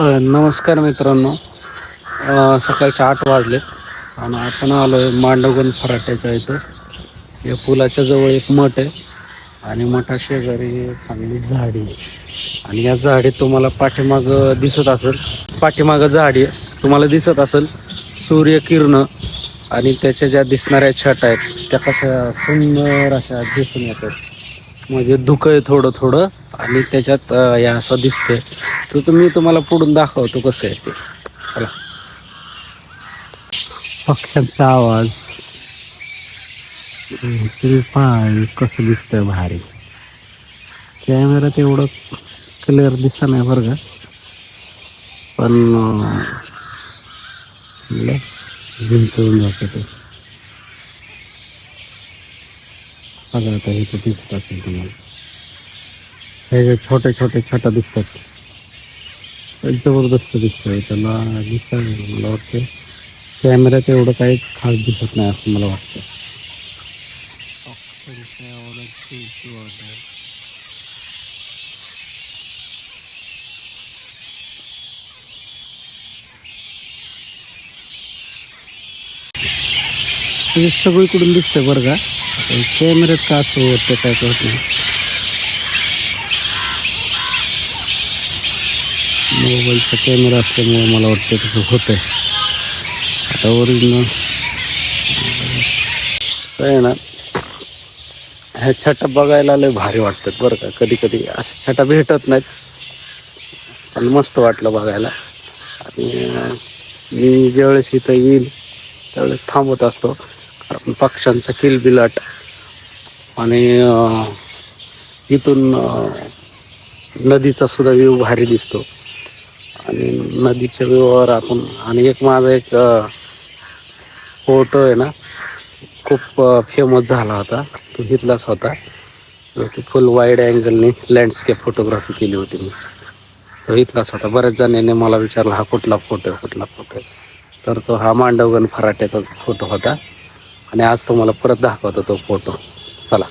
नमस्कार मित्रांनो. सकाळचे आठ वाजले आणि आपण आलो आहे मांडवगण फराट्याच्या इथं. या पुलाच्या जवळ एक मठ आहे आणि मठा शेजारी चांगली झाडी आहे. आणि या झाडीत तुम्हाला पाठीमाग दिसत असेल. पाठीमागं झाडी आहे. तुम्हाला दिसत असेल सूर्यकिरण आणि त्याच्या ज्या दिसणाऱ्या छटा आहेत त्या कशा सुंदर अशा दिसून येतात. म्हणजे धुकं आहे थोडं थोडं आणि त्याच्यात या असं दिसतंय. तर तुम्ही तुम्हाला पुढून दाखवतो कसं आहे ते. चला. पक्ष्यांचा आवाज. हम्म, कसं दिसतंय भारी. कॅमेरात एवढं क्लिअर दिसत नाही बरं का. पण अं, गुंतवून ते. बघा आता इथं दिसत असेल तुम्हाला. हे जे छोटे छोटे छटा दिसतात. जबरदस्त दिसतंय हो, त्याला दिसत मला वाटतं कॅमेऱ्यात एवढं काही खास दिसत नाही असं मला वाटतं हे सगळीकडून दिसतंय बरं का? कॅमेऱ्यात का असं होतं काय कळत नाही. मोबाईलचा कॅमेरा असल्यामुळे मला वाटतं तसं होतंय. आता ओरिजिनल काय ना ह्या छटा बघायला लय भारी वाटतात बरं का. कधी कधी अशा छटा भेटत नाहीत. पण मस्त वाटलं बघायला. आणि मी ज्यावेळेस इथं येईल त्यावेळेस थांबत असतो. पक्ष्यांचा किलबिलाट आणि इथून नदीचा सुद्धा व्यू भारी दिसतो. आणि नदीच्या व्ह्यूवर आपण आणि एक माझा एक फोटो आहे ना खूप फेमस झाला होता. तो इथलाच होता. जो की फुल वाईड अँगलने लँडस्केप फोटोग्राफी केली होती मी. तो इथलाच होता. बऱ्याच जणांनी मला विचारला हा कुठला फोटो आहे? कुठला फोटो आहे? तर तो हा मांडवगण फराट्याचा फोटो होता. आणि आज तुम्हाला परत दाखवतो तो फोटो. चला.